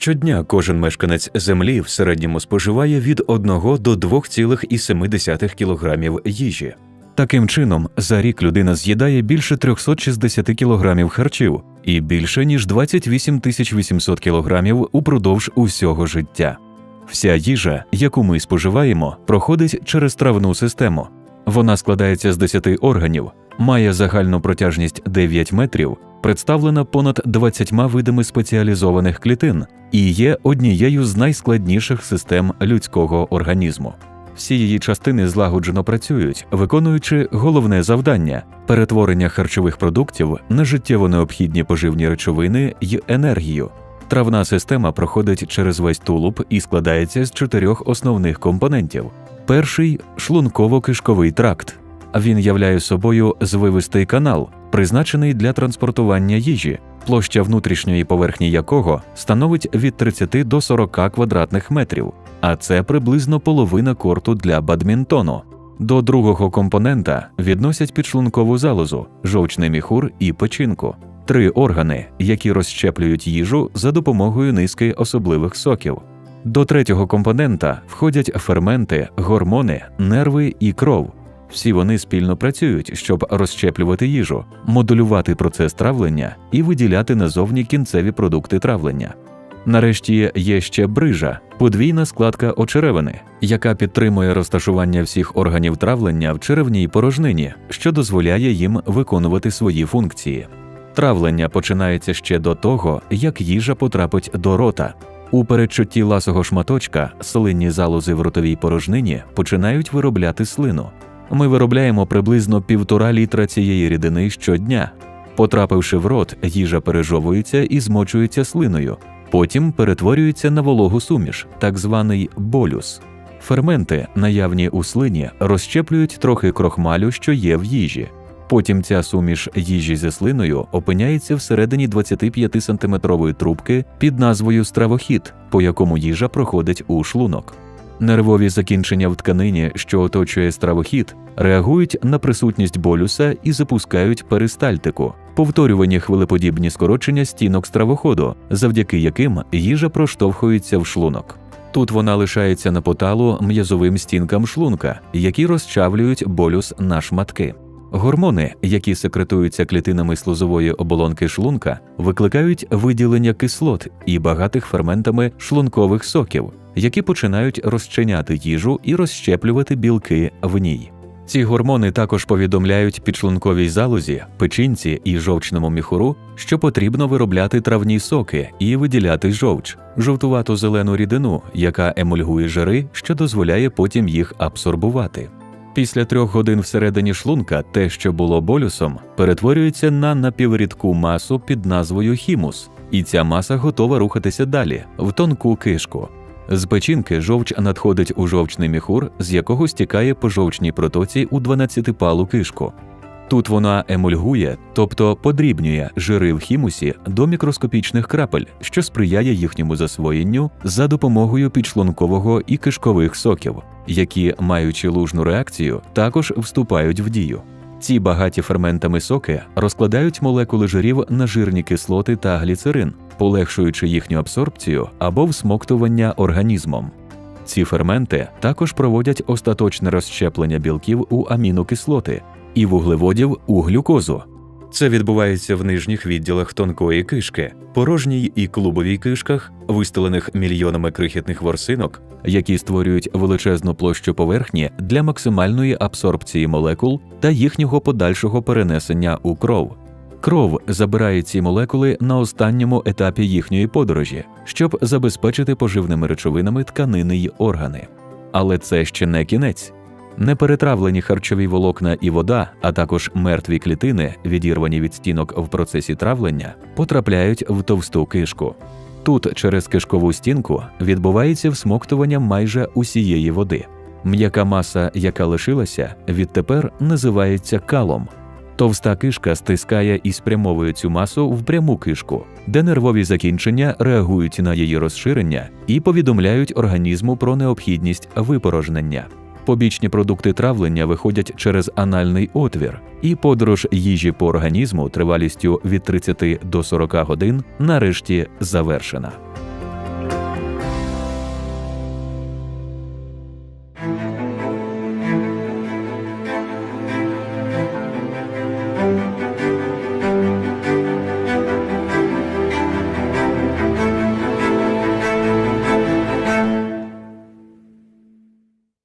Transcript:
Щодня кожен мешканець землі в середньому споживає від 1 до 2,7 кг їжі. Таким чином, за рік людина з'їдає більше 360 кг харчів і більше ніж 28 800 кг упродовж усього життя. Вся їжа, яку ми споживаємо, проходить через травну систему. Вона складається з 10 органів, має загальну протяжність 9 метрів, представлена понад 20 видами спеціалізованих клітин і є однією з найскладніших систем людського організму. Всі її частини злагоджено працюють, виконуючи головне завдання перетворення харчових продуктів на життєво необхідні поживні речовини й енергію. Травна система проходить через весь тулуб і складається з чотирьох основних компонентів. Перший шлунково-кишковий тракт. Він являє собою звивистий канал, призначений для транспортування їжі, площа внутрішньої поверхні якого становить від 30 до 40 квадратних метрів, а це приблизно половина корту для бадмінтону. До другого компонента відносять підшлункову залозу, жовчний міхур і печінку три органи, які розщеплюють їжу за допомогою низки особливих соків. До третього компонента входять ферменти, гормони, нерви і кров. Всі вони спільно працюють, щоб розщеплювати їжу, модулювати процес травлення і виділяти назовні кінцеві продукти травлення. Нарешті є ще брижа, подвійна складка очеревини, яка підтримує розташування всіх органів травлення в черевній порожнині, що дозволяє їм виконувати свої функції. Травлення починається ще до того, як їжа потрапить до рота. У передчутті ласого шматочка слинні залози в ротовій порожнині починають виробляти слину. Ми виробляємо приблизно півтора літра цієї рідини щодня. Потрапивши в рот, їжа пережовується і змочується слиною, потім перетворюється на вологу суміш, так званий болюс. Ферменти, наявні у слині, розщеплюють трохи крохмалю, що є в їжі. Потім ця суміш їжі зі слиною опиняється всередині 25-сантиметрової трубки під назвою стравохід, по якому їжа проходить у шлунок. Нервові закінчення в тканині, що оточує стравохід, реагують на присутність болюса і запускають перистальтику, повторювані хвилеподібні скорочення стінок стравоходу, завдяки яким їжа проштовхується в шлунок. Тут вона лишається на поталу м'язовим стінкам шлунка, які розчавлюють болюс на шматки. Гормони, які секретуються клітинами слузової оболонки шлунка, викликають виділення кислот і багатих ферментами шлункових соків, які починають розчиняти їжу і розщеплювати білки в ній. Ці гормони також повідомляють підшлунковій залозі, печінці і жовчному міхуру, що потрібно виробляти травні соки і виділяти жовч, жовтувату зелену рідину, яка емульгує жири, що дозволяє потім їх абсорбувати. Після трьох годин всередині шлунка те, що було болюсом, перетворюється на напіврідку масу під назвою хімус, і ця маса готова рухатися далі в тонку кишку. З печінки жовч надходить у жовчний міхур, з якого стікає по жовчній протоці у 12-палу кишку. Тут вона емульгує, тобто подрібнює жири в хімусі до мікроскопічних крапель, що сприяє їхньому засвоєнню за допомогою підшлункового і кишкових соків, які, маючи лужну реакцію, також вступають в дію. Ці багаті ферментами соки розкладають молекули жирів на жирні кислоти та гліцерин, полегшуючи їхню абсорбцію або всмоктування організмом. Ці ферменти також проводять остаточне розщеплення білків у амінокислоти і вуглеводів у глюкозу. Це відбувається в нижніх відділах тонкої кишки, порожній і клубовій кишках, вистелених мільйонами крихітних ворсинок, які створюють величезну площу поверхні для максимальної абсорбції молекул та їхнього подальшого перенесення у кров. Кров забирає ці молекули на останньому етапі їхньої подорожі, щоб забезпечити поживними речовинами тканини й органи. Але це ще не кінець. Неперетравлені харчові волокна і вода, а також мертві клітини, відірвані від стінок в процесі травлення, потрапляють в товсту кишку. Тут через кишкову стінку відбувається всмоктування майже усієї води. М'яка маса, яка лишилася, відтепер називається калом. Товста кишка стискає і спрямовує цю масу в пряму кишку, де нервові закінчення реагують на її розширення і повідомляють організму про необхідність випорожнення. Побічні продукти травлення виходять через анальний отвір, і подорож їжі по організму тривалістю від 30 до 40 годин нарешті завершена.